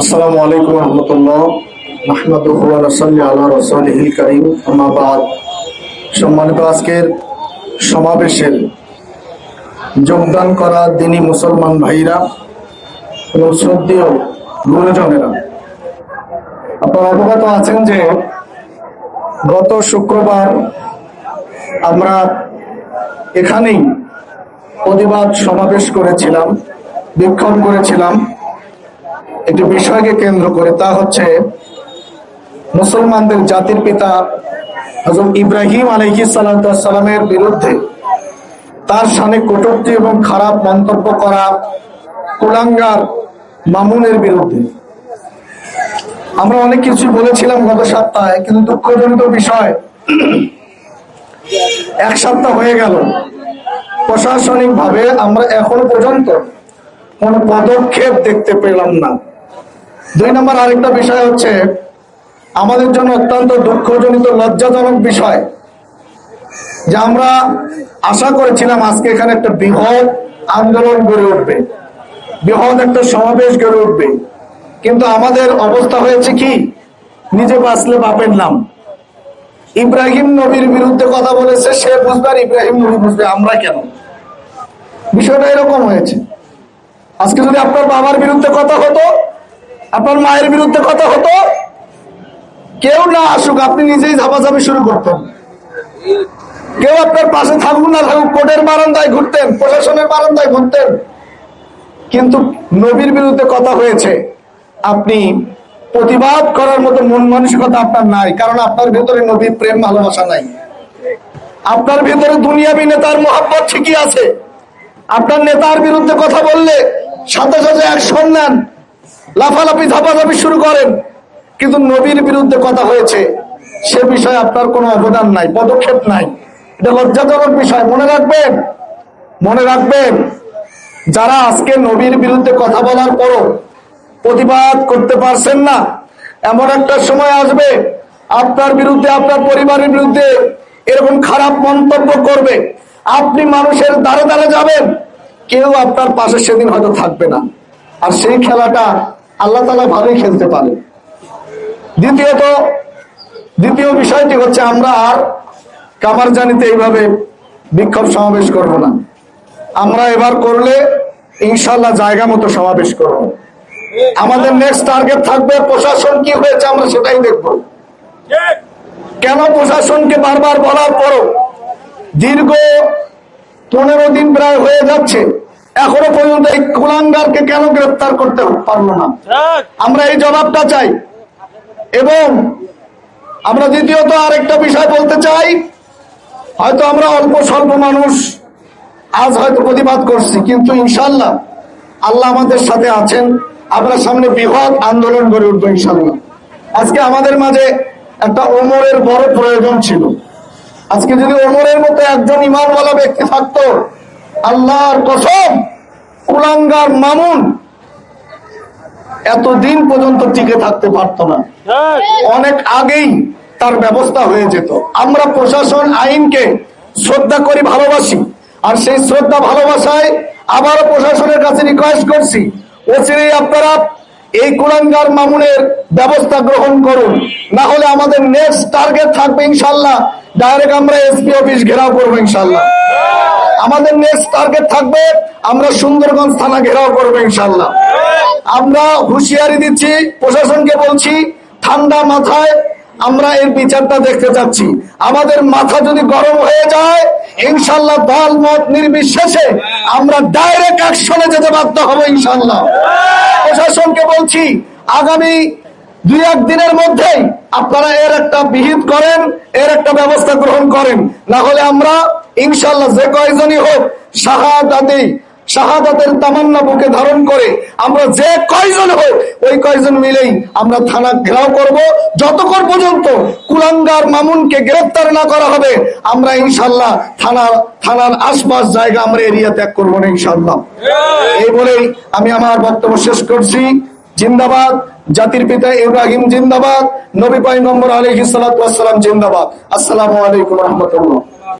আসসালামু আলাইকুম রহমতুল্লাহ। রসল্লি আল্লাহ রসলিহিল করিম আমাবাদ সম্মানিত আজকের সমাবেশের যোগদান করা দিনী মুসলমান ভাইরা এবং শ্রদ্ধেয় গুরুজনেরা। আপনারা অবগত আছেন যে গত শুক্রবার আমরা এখানেই প্রতিবাদ সমাবেশ করেছিলাম, বিক্ষোভ করেছিলাম। একটি বিষয়কে কেন্দ্র করে তা হচ্ছে মুসলমানদের জাতির পিতা হজরত ইব্রাহিম আলহি সালামের বিরুদ্ধে তার সানে কটূক্তি এবং খারাপ মন্তব্য করা কুলাঙ্গার মামুনের বিরুদ্ধে। আমরা অনেক কিছু বলেছিলাম গত সপ্তাহে, কিন্তু দুঃখজনিত বিষয়, এক সপ্তাহ হয়ে গেল। প্রশাসনিক ভাবে আমরা এখনও পর্যন্ত কোন পদক্ষেপ দেখতে পেলাম না। দুই নম্বর আরেকটা বিষয় হচ্ছে, আমাদের জন্য অত্যন্ত দুঃখজনিত, লজ্জাজনক বিষয় যে আমরা আশা করেছিলাম আজকে এখানে একটা বৃহৎ আন্দোলন গড়ে উঠবে, বৃহৎ একটা সমাবেশ গড়ে উঠবে। কিন্তু আমাদের অবস্থা হয়েছে কি? নিজে বাঁচলে বাপের নাম। ইব্রাহিম নবীর বিরুদ্ধে কথা বলেছে, সে বুঝবে আর ইব্রাহিম নবী বুঝবে আমরা কেন? বিষয়টা এরকম হয়েছে। আজকে যদি আপনার বাবার বিরুদ্ধে কথা হতো আপনার মায়ের বিরুদ্ধে কথা হতো? কেউ না আসুক, আপনি নিজেই ধাপাধাপি শুরু করতেন। কেউ আপনার পাশে থাকুক না থাকুক, কোর্টের বারান্দায় ঘুরতেন, প্রশাসনের বারান্দায় ঘুরতেন। কিন্তু নবীর বিরুদ্ধে কথা হয়েছে, আপনি প্রতিবাদ করার মতো মন মানসিকতা আপনার নাই, কারণ আপনার ভেতরে নবীর প্রেম, ভালোবাসা নাই। আপনার ভেতরে দুনিয়াবি নেতার মোহাব্বত ঠিকই আছে। আপনার নেতার বিরুদ্ধে কথা বললে সাথে সাথে অ্যাকশন নেন লাফালাফি ধাপাধাপি শুরু করেন। কিন্তু নবীর বিরুদ্ধে কথা হয়েছে। সে বিষয়ে আপনার কোনো অবদান নাই, পদক্ষেপ নাই। এটা লজ্জাজনক বিষয়। মনে রাখবেন মনে রাখবেন, যারা আজকে নবীর বিরুদ্ধে কথা বলার পরও প্রতিবাদ করতে পারছেন না, এমন একটা সময় আসবে, আপনার বিরুদ্ধে, আপনার পরিবারের বিরুদ্ধে এরকম খারাপ মন্তব্য করবে। আপনি মানুষের দ্বারে দ্বারে যাবেন, কেউ আপনার পাশে সেদিন হয়তো থাকবে না। আর সেই খেলাটা আল্লাহ তালা ভালোই খেলতে পারে। দ্বিতীয়ত, দ্বিতীয় বিষয়টি হচ্ছে আমরা আর কামার জানিতে এইভাবে বিক্ষোভ সমাবেশ করব না। আমরা এবার করলে ইনশাল্লাহ জায়গা মতো সমাবেশ করব। আমাদের নেক্সট টার্গেট থাকবে প্রশাসন কি হয়েছে আমরা সেটাই দেখব। কেন প্রশাসনকে বারবার বলার পরও দীর্ঘ পনেরো দিন প্রায় হয়ে যাচ্ছে এখনও পর্যন্ত এই কুলাঙ্গারকে কেন গ্রেফতার করতে পারল না? আমরা এই জবাবটা চাই। এবং আমরা দ্বিতীয়ত আরেকটা বিষয় বলতে চাই হয়তো আমরা অল্প স্বল্প মানুষ আজ হয়তো প্রতিবাদ করছি কিন্তু ইনশাল্লাহ আল্লাহ আমাদের সাথে আছেন আমরা সামনে বৃহৎ আন্দোলন গড়ে উঠবো ইনশাল্লাহ। আজকে আমাদের মাঝে একটা ওমরের বড় প্রয়োজন ছিল। আজকে যদি ওমরের মতো একজন ইমানওয়ালা ব্যক্তি থাকতো আল্লাহর কসম কুলাঙ্গার মামুন এতদিন পর্যন্ত টিকে থাকতে পারতো না। অনেক আগেই তার ব্যবস্থা হয়ে যেত। আমরা প্রশাসন আইনকে শ্রদ্ধা করি, ভালোবাসি। আর সেই শ্রদ্ধা, ভালোবাসায় আবারও প্রশাসনের কাছে রিকোয়েস্ট করছি ও অচিরেই আপনারা এই কুলাঙ্গার মামুনের ব্যবস্থা গ্রহণ করুন। না হলে আমাদের নেক্সট টার্গেট থাকবে ইনশাল্লাহ। ডাইরেক্ট আমরা এসপি অফিস ঘেরাও করব ইনশাল্লাহ। আমাদের নেক্সট টার্গেট থাকবে, আমরা সুন্দরগঞ্জ থানা ঘেরাও করব ইনশাল্লাহ। আমরা হুঁশিয়ারি দিচ্ছি, প্রশাসনকে বলছি, ঠান্ডা মাথায় আমরা এর বিচারটা দেখতে চাচ্ছি। আমাদের মাথা যদি গরম হয়ে যায়, ইনশাল্লাহ দল মত নির্বিশেষে আমরা ডাইরেক্ট অ্যাকশনে যেতে বাধ্য হব ইনশাল্লাহ। প্রশাসনকে বলছি, আগামী দুই এক দিনের মধ্যেই আপনারা এর একটা বিহিত করেন, এর একটা ব্যবস্থা গ্রহণ করেন। না হলে আমরা ইনশাল্লাহ যে কয়জনই হোক শাহাদাতি শাহাদাতের তামান্না বুকে ধারণ করে আমরা যে কয়জন হোক, ওই কয়জন মিলেই আমরা থানা ঘেরাও করব। যতক্ষণ পর্যন্ত কুলাঙ্গার মামুনকে গ্রেফতার না করা হবে, আমরা ইনশাল্লাহ থানার থানার আশপাশ জায়গা আমরা এরিয়া ত্যাগ করব না ইনশাল্লাহ এই বলেই আমি আমার বক্তব্য শেষ করছি। জিন্দাবাদ। জাতির পিতা ইব্রাহিম জিন্দাবাদ। নবী পাই নম্বর আলহিসাল্লাম জিন্দাবাদ। আসসালামু আলাইকুম রহমতুল্লাহ।